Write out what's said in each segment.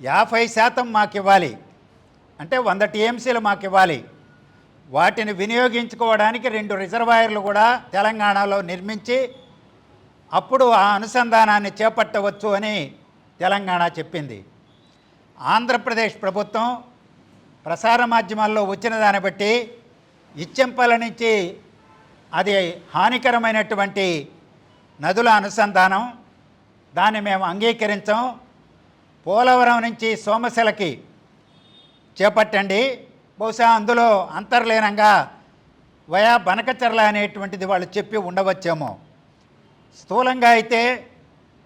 యాభై శాతం మాకు ఇవ్వాలి అంటే వంద టీఎంసీలు మాకు ఇవ్వాలి వాటిని వినియోగించుకోవడానికి రెండు రిజర్వాయర్లు కూడా తెలంగాణలో నిర్మించి అప్పుడు ఆ అనుసంధానాన్ని చేపట్టవచ్చు అని తెలంగాణ చెప్పింది. ఆంధ్రప్రదేశ్ ప్రభుత్వం ప్రసార మాధ్యమాల్లో వచ్చిన దాన్ని బట్టి ఇచ్చెంపల నుంచి అది హానికరమైనటువంటి నదుల అనుసంధానం దాన్ని మేము అంగీకరించాం. పోలవరం నుంచి సోమశిలకి చేపట్టండి. బహుశా అందులో అంతర్లీనంగా వయా బనకచర్ల అనేటువంటిది వాళ్ళు చెప్పి ఉండవచ్చేమో. స్థూలంగా అయితే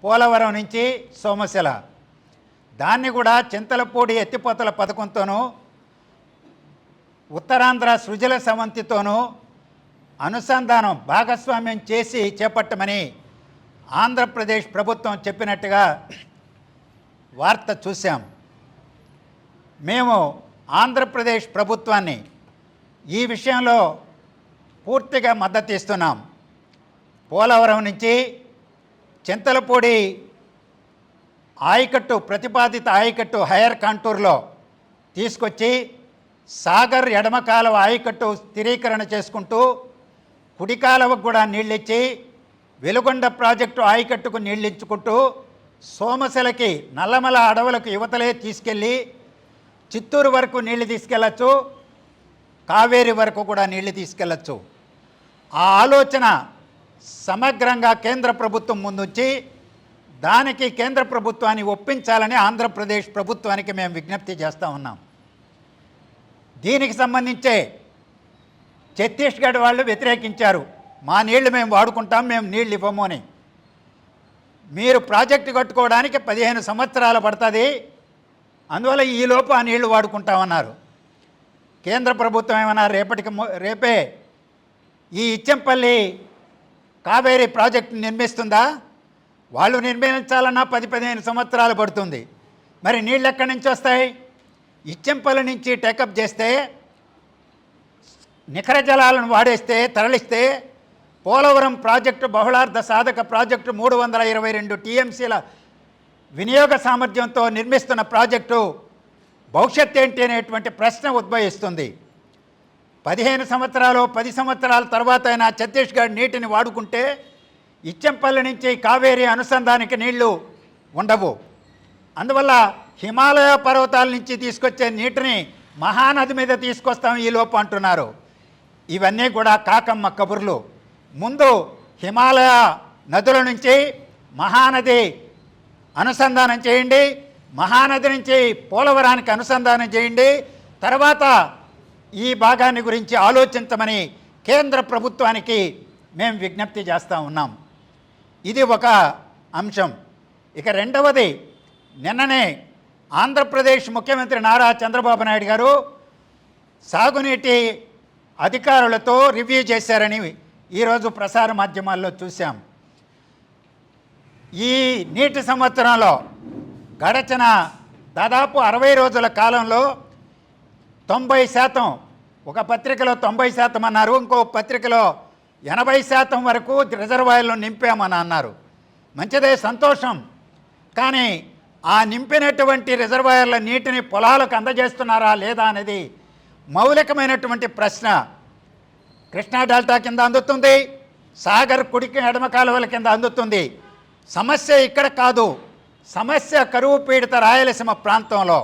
పోలవరం నుంచి సోమశిల. దాన్ని కూడా చింతలపూడి ఎత్తిపోతల పథకంతోనూ ఉత్తరాంధ్ర సృజల సమంతితోనూ అనుసంధానం భాగస్వామ్యం చేసి చేపట్టమని ఆంధ్రప్రదేశ్ ప్రభుత్వం చెప్పినట్టుగా వార్త చూశాం. మేము ఆంధ్రప్రదేశ్ ప్రభుత్వాన్ని ఈ విషయంలో పూర్తిగా మద్దతు ఇస్తున్నాం. పోలవరం నుంచి చింతలపూడి ఆయకట్టు ప్రతిపాదిత ఆయకట్టు హయర్ కాంటూర్లో తీసుకొచ్చి సాగర్ ఎడమకాలవ ఆయకట్టు స్థిరీకరణ చేసుకుంటూ కుడికాలవకు కూడా నీళ్ళిచ్చి వెలుగొండ ప్రాజెక్టు ఆయకట్టుకు నీళ్ళించుకుంటూ సోమశిలకి నల్లమల అడవులకు యువతలే తీసుకెళ్ళి చిత్తూరు వరకు నీళ్ళు తీసుకెళ్ళచ్చు కావేరి వరకు కూడా నీళ్ళు తీసుకెళ్ళచ్చు. ఆ ఆలోచన సమగ్రంగా కేంద్ర ప్రభుత్వం ముందుంచి దానికి కేంద్ర ప్రభుత్వాన్ని ఒప్పించాలని ఆంధ్రప్రదేశ్ ప్రభుత్వానికి మేము విజ్ఞప్తి చేస్తూ ఉన్నాం. దీనికి సంబంధించే ఛత్తీస్గఢ్ వాళ్ళు వ్యతిరేకించారు. మా నీళ్ళు మేము వాడుకుంటాం మేము నీళ్ళు ఇవ్వము అని. మీరు ప్రాజెక్టు కట్టుకోవడానికి పదిహేను సంవత్సరాలు పడుతుంది. అందువల్ల ఈలోపు ఆ నీళ్ళు వాడుకుంటామన్నారు. కేంద్ర ప్రభుత్వం ఏమన్నా రేపటికి రేపే ఈ ఇచ్చంపల్లి కావేరీ ప్రాజెక్టు నిర్మిస్తుందా? వాళ్ళు నిర్మించాలన్నా పది పదిహేను సంవత్సరాలు పడుతుంది. మరి నీళ్ళు ఎక్కడి నుంచి వస్తాయి? ఇచ్చంపల్లి నుంచి టేకప్ చేస్తే నిఖర జలాలను వాడేస్తే తరలిస్తే పోలవరం ప్రాజెక్టు బహుళార్థ సాధక ప్రాజెక్టు మూడు వందల ఇరవై రెండు టీఎంసీల వినియోగ సామర్థ్యంతో నిర్మిస్తున్న ప్రాజెక్టు భవిష్యత్ ఏంటి అనేటువంటి ప్రశ్న ఉద్భవిస్తుంది. పదిహేను సంవత్సరాలు పది సంవత్సరాల తర్వాత అయినా ఛత్తీస్గఢ్ నీటిని వాడుకుంటే ఇచ్చంపల్లి నుంచి కావేరీ అనుసంధానికి నీళ్ళు ఉండవు. అందువల్ల హిమాలయ పర్వతాల నుంచి తీసుకొచ్చే నీటిని మహానది మీద తీసుకొస్తాం ఈ లోపు అంటున్నారు. ఇవన్నీ కూడా కాకమ్మ కబుర్లు. ముందు హిమాలయ నదుల నుంచి మహానది అనుసంధానం చేయండి. మహానది నుంచి పోలవరానికి అనుసంధానం చేయండి. తర్వాత ఈ భాగాన్ని గురించి ఆలోచించమని కేంద్ర ప్రభుత్వానికి మేము విజ్ఞప్తి చేస్తూ ఉన్నాం. ఇది ఒక అంశం. ఇక రెండవది నిన్ననే ఆంధ్రప్రదేశ్ ముఖ్యమంత్రి నారా చంద్రబాబు నాయుడు గారు సాగునీటి అధికారులతో రివ్యూ చేశారని ఈరోజు ప్రసార మాధ్యమాల్లో చూసాం ఈ నీటి సంవత్సరంలో గడచిన దాదాపు అరవై రోజుల కాలంలో తొంభై శాతం ఒక పత్రికలో తొంభై శాతం అన్నారు ఇంకో పత్రికలో ఎనభై శాతం వరకు రిజర్వాయర్లు నింపామని అన్నారు. మంచిదే సంతోషం. కానీ ఆ నింపినటువంటి రిజర్వాయర్ల నీటిని పొలాలకు అందజేస్తున్నారా లేదా అనేది మౌలికమైనటువంటి ప్రశ్న. కృష్ణా డెల్టా కింద అందుతుంది. సాగర్ కుడికి ఎడమ కాలువల కింద అందుతుంది. సమస్య ఇక్కడ కాదు. సమస్య కరువు పీడిత రాయలసీమ ప్రాంతంలో.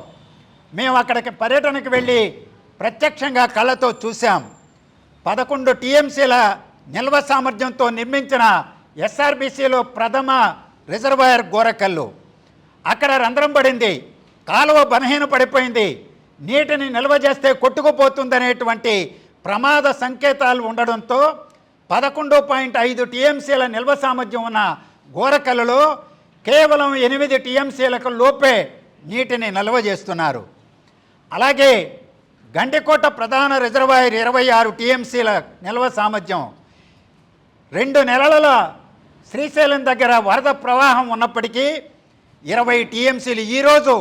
మేము అక్కడికి పర్యటనకు వెళ్ళి ప్రత్యక్షంగా కళ్ళతో చూశాం. పదకొండు టీఎంసీల నిల్వ సామర్థ్యంతో నిర్మించిన ఎస్ఆర్బీసీలో ప్రథమ రిజర్వాయర్ గోరకల్లు. అక్కడ రంధ్రం పడింది. కాలువ బలహీన పడిపోయింది నీటిని నిల్వ చేస్తే కొట్టుకుపోతుందనేటువంటి ప్రమాద సంకేతాలు ఉండడంతో పదకొండు పాయింట్ ఐదు టీఎంసీల నిల్వ సామర్థ్యం ఉన్న గోరకలలో కేవలం ఎనిమిది టీఎంసీలకు లోపే నీటిని నిల్వ చేస్తున్నారు. అలాగే గండికోట ప్రధాన రిజర్వాయర్ ఇరవై ఆరు టీఎంసీల నిల్వ సామర్థ్యం రెండు నెలల శ్రీశైలం దగ్గర వరద ప్రవాహం ఉన్నప్పటికీ ఇరవై టీఎంసీలు ఈరోజు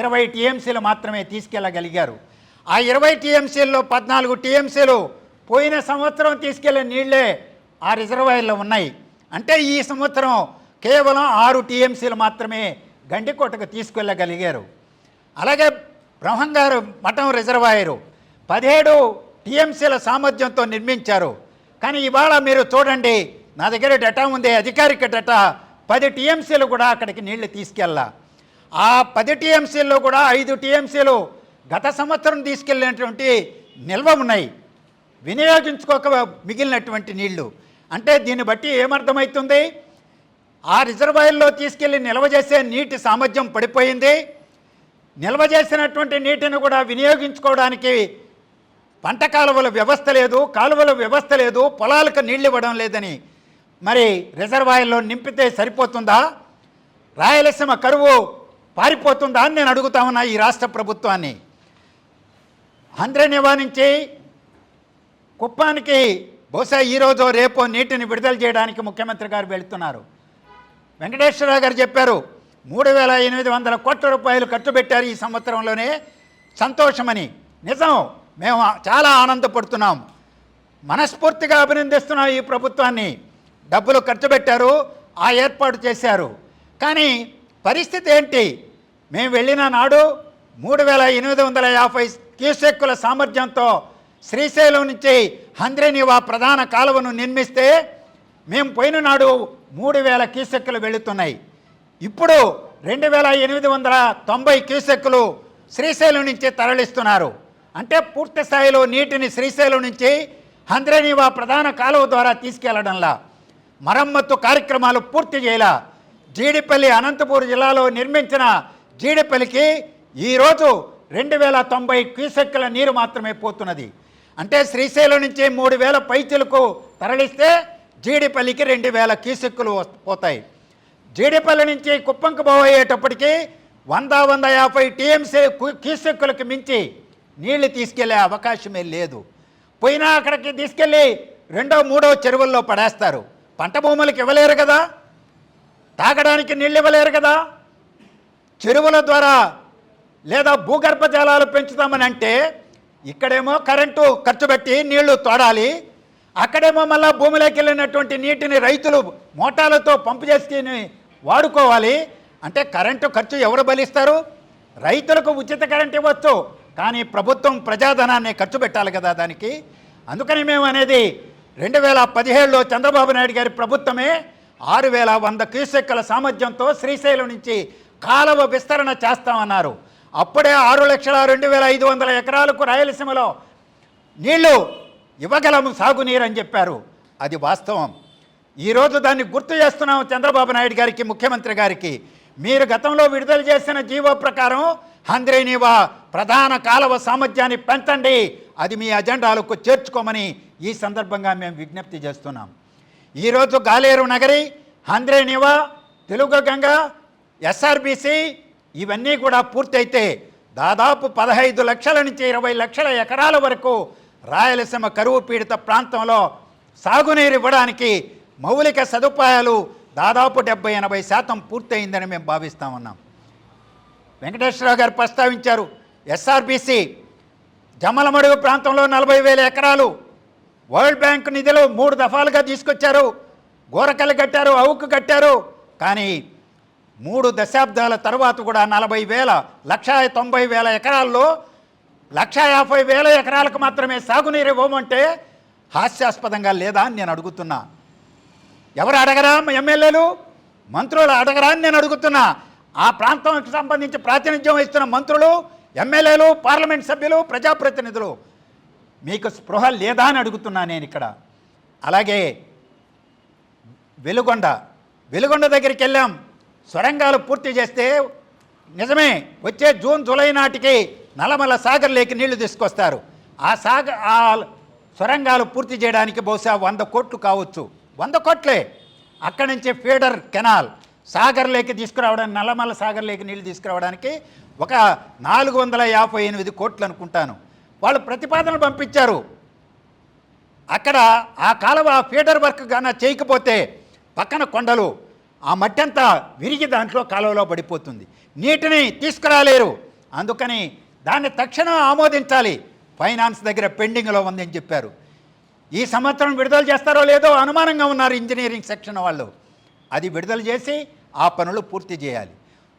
ఇరవై టీఎంసీలు మాత్రమే తీసుకెళ్ళగలిగారు. ఆ ఇరవై టీఎంసీల్లో పద్నాలుగు టీఎంసీలు పోయిన సంవత్సరం తీసుకెళ్ళే నీళ్ళే ఆ రిజర్వాయర్లో ఉన్నాయి. అంటే ఈ సంవత్సరం కేవలం ఆరు టీఎంసీలు మాత్రమే గండికోటకు తీసుకెళ్ళగలిగారు. అలాగే బ్రహ్మంగారు మఠం రిజర్వాయరు పదిహేడు టీఎంసీల సామర్థ్యంతో నిర్మించారు. కానీ ఇవాళ మీరు చూడండి నా దగ్గర డేటా ఉంది అధికారిక డేటా పది టీఎంసీలు కూడా అక్కడికి నీళ్ళు తీసుకెళ్ళా. ఆ పది టీఎంసీల్లో కూడా ఐదు టీఎంసీలు గత సంవత్సరం తీసుకెళ్ళినటువంటి నిల్వ ఉన్నాయి వినియోగించుకోక మిగిలినటువంటి నీళ్ళు. అంటే దీన్ని బట్టి ఏమర్థమవుతుంది ఆ రిజర్వాయర్లో తీసుకెళ్ళి నిల్వ చేసే నీటి సామర్థ్యం పడిపోయింది. నిల్వ చేసినటువంటి నీటిని కూడా వినియోగించుకోవడానికి పంట కాలువల వ్యవస్థ లేదు కాలువల వ్యవస్థ లేదు పొలాలకు నీళ్ళు ఇవ్వడం లేదని. మరి రిజర్వాయర్లో నింపితే సరిపోతుందా? రాయలసీమ కరువు పారిపోతుందా అని నేను అడుగుతా ఉన్నా ఈ రాష్ట్ర ప్రభుత్వాన్ని. ఆంధ్ర నివారించి కుప్పానికి బహుశా ఈరోజు రేపో నీటిని విడుదల చేయడానికి ముఖ్యమంత్రి గారు వెళుతున్నారు. వెంకటేశ్వరరావు గారు చెప్పారు మూడు వేల ఎనిమిది వందల కోట్ల రూపాయలు ఖర్చు పెట్టారు ఈ సంవత్సరంలోనే. సంతోషమని. నిజం మేము చాలా ఆనందపడుతున్నాం. మనస్ఫూర్తిగా అభినందిస్తున్నాం ఈ ప్రభుత్వాన్ని. డబ్బులు ఖర్చు పెట్టారు ఆ ఏర్పాటు చేశారు. కానీ పరిస్థితి ఏంటి? మేము వెళ్ళిన నాడు మూడు వేల ఎనిమిది వందల యాభై క్యూసెక్కుల సామర్థ్యంతో శ్రీశైలం నుంచి హంద్రేనివా ప్రధాన కాలువను నిర్మిస్తే మేము పోయిన నాడు మూడు వేల క్యూసెక్కులు వెళుతున్నాయి. ఇప్పుడు రెండు వేల ఎనిమిది వందల తొంభై క్యూసెక్కులు శ్రీశైలం నుంచి తరలిస్తున్నారు. అంటే పూర్తి స్థాయిలో నీటిని శ్రీశైలం నుంచి హంద్రేనివా ప్రధాన కాలువ ద్వారా తీసుకెళ్ళడంలా. మరమ్మత్తు కార్యక్రమాలు పూర్తి చేయలా. జీడిపల్లి అనంతపూర్ జిల్లాలో నిర్మించిన జీడిపల్లికి ఈరోజు రెండు వేల తొంభై క్యూసెక్కుల నీరు మాత్రమే పోతున్నది. అంటే శ్రీశైలం నుంచి మూడు వేల పైచులకు తరలిస్తే జీడిపల్లికి రెండు వేల క్యూసెక్కులు పోతాయి. జీడిపల్లి నుంచి కుప్పంకు పోయేటప్పటికి వంద వంద యాభై టీఎంసీ క్యూసెక్కులకు మించి నీళ్ళు తీసుకెళ్ళే అవకాశమే లేదు. పోయినా అక్కడికి తీసుకెళ్ళి రెండో మూడో చెరువుల్లో పడేస్తారు. పంట భూములకు ఇవ్వలేరు కదా? తాగడానికి నీళ్ళు ఇవ్వలేరు కదా? చెరువుల ద్వారా లేదా భూగర్భ జలాలు పెంచుతామని అంటే ఇక్కడేమో కరెంటు ఖర్చు పెట్టి నీళ్ళు తోడాలి అక్కడేమో మళ్ళా భూమిలోకి వెళ్ళినటువంటి నీటిని రైతులు మోటార్లతో పంపు చేసుకుని వాడుకోవాలి. అంటే కరెంటు ఖర్చు ఎవరు బలిస్తారు రైతులకు ఉచిత కరెంట్ ఇవ్వచ్చు కానీ ప్రభుత్వం ప్రజాధనాన్ని ఖర్చు పెట్టాలి కదా దానికి. అందుకని మేము అనేది రెండు వేల పదిహేడులో చంద్రబాబు నాయుడు గారి ప్రభుత్వమే ఆరు వేల వంద క్యూసెక్కల సామర్థ్యంతో శ్రీశైలం నుంచి కాలువ విస్తరణ చేస్తామన్నారు. అప్పుడే ఆరు లక్షల రెండు వేల ఐదు వందల ఎకరాలకు రాయలసీమలో నీళ్ళు ఇవ్వగలము సాగునీరు అని చెప్పారు. అది వాస్తవం. ఈరోజు దాన్ని గుర్తు చేస్తున్నాం చంద్రబాబు నాయుడు గారికి ముఖ్యమంత్రి గారికి. మీరు గతంలో విడుదల చేసిన జీవో ప్రకారం హంద్రేనీవా ప్రధాన కాలువ సామర్థ్యాన్ని పెంచండి. అది మీ అజెండాలకు చేర్చుకోమని ఈ సందర్భంగా మేము విజ్ఞప్తి చేస్తున్నాం. ఈరోజు గాలేరు నగరి హంద్రేనివా తెలుగు గంగ ఎస్ఆర్బిసి ఇవన్నీ కూడా పూర్తయితే దాదాపు పదహైదు లక్షల నుంచి ఇరవై లక్షల ఎకరాల వరకు రాయలసీమ కరువు పీడిత ప్రాంతంలో సాగునీరు ఇవ్వడానికి మౌలిక సదుపాయాలు దాదాపు డెబ్బై ఎనభై శాతం పూర్తయిందని మేము భావిస్తా ఉన్నాం. వెంకటేశ్వరరావు గారు ప్రస్తావించారు ఎస్ఆర్బిసి జమలమడుగు ప్రాంతంలో నలభై వేల ఎకరాలు వరల్డ్ బ్యాంక్ నిధులు మూడు దఫాలుగా తీసుకొచ్చారు గోరకలు కట్టారు అవుకు కట్టారు కానీ మూడు దశాబ్దాల తర్వాత కూడా నలభై వేల లక్ష తొంభై వేల ఎకరాల్లో లక్ష యాభై వేల ఎకరాలకు మాత్రమే సాగునీరు ఇవ్వమంటే హాస్యాస్పదంగా లేదా అని నేను అడుగుతున్నా. ఎవరు అడగరా ఎమ్మెల్యేలు? మంత్రులు అడగరా అని నేను అడుగుతున్నా. ఆ ప్రాంతంకి సంబంధించి ప్రాతినిధ్యం వహిస్తున్న మంత్రులు ఎమ్మెల్యేలు పార్లమెంట్ సభ్యులు ప్రజాప్రతినిధులు మీకు స్పృహ లేదా అని అడుగుతున్నా నేను ఇక్కడ. అలాగే వెలుగొండ వెలుగొండ దగ్గరికి వెళ్ళాం. సొరంగాలు పూర్తి చేస్తే నిజమే వచ్చే జూన్ జూలై నాటికి నల్లమల సాగర్లోకి నీళ్ళు తీసుకొస్తారు. ఆ సాగర్ ఆ సొరంగాలు పూర్తి చేయడానికి బహుశా వంద కోట్లు కావచ్చు. వంద కోట్లే. అక్కడి నుంచి ఫీడర్ కెనాల్ సాగర్లోకి తీసుకురావడానికి నల్లమల సాగర్లోకి నీళ్ళు తీసుకురావడానికి ఒక నాలుగు వందల యాభై ఎనిమిది కోట్లు అనుకుంటాను. వాళ్ళు ప్రతిపాదనలు పంపించారు. అక్కడ ఆ కాలువ ఫీడర్ వర్క్ గాన చేయకపోతే పక్కన కొండలు ఆ మట్టి అంతా విరిగి దాంట్లో కాలువలో పడిపోతుంది. నీటిని తీసుకురాలేరు. అందుకని దాన్ని తక్షణం ఆమోదించాలి. ఫైనాన్స్ దగ్గర పెండింగ్లో ఉందని చెప్పారు. ఈ సంవత్సరం విడుదల చేస్తారో లేదో అనుమానంగా ఉన్నారు ఇంజనీరింగ్ సెక్షన్ వాళ్ళు. అది విడుదల చేసి ఆ పనులు పూర్తి చేయాలి.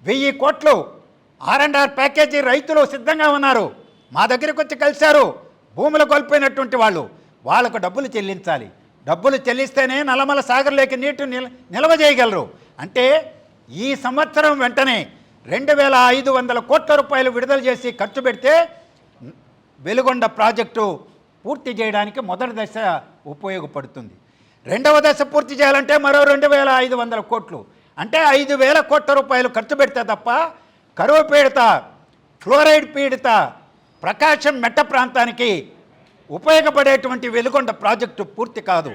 వెయ్యి కోట్లు ఆర్ అండ్ ఆర్ ప్యాకేజీ రైతులు సిద్ధంగా ఉన్నారు. మా దగ్గరికి వచ్చి కలిశారు. భూములు కోల్పోయినటువంటి వాళ్ళు. వాళ్ళకు డబ్బులు చెల్లించాలి. డబ్బులు చెల్లిస్తేనే నల్లమల సాగర్లోకి నీటి నిల్ నిల్వ చేయగలరు. అంటే ఈ సంవత్సరం వెంటనే రెండు వేల ఐదు వందల కోట్ల రూపాయలు విడుదల చేసి ఖర్చు పెడితే వెలుగొండ ప్రాజెక్టు పూర్తి చేయడానికి మొదటి దశ ఉపయోగపడుతుంది. రెండవ దశ పూర్తి చేయాలంటే మరో రెండు వేల ఐదు వందల కోట్లు. అంటే ఐదు వేల కోట్ల రూపాయలు ఖర్చు పెడితే తప్ప కరువు పీడిత ఫ్లోరైడ్ పీడిత ప్రకాశం మెట్ట ప్రాంతానికి ఉపయోగపడేటువంటి వెలుగొండ ప్రాజెక్టు పూర్తి కాదు.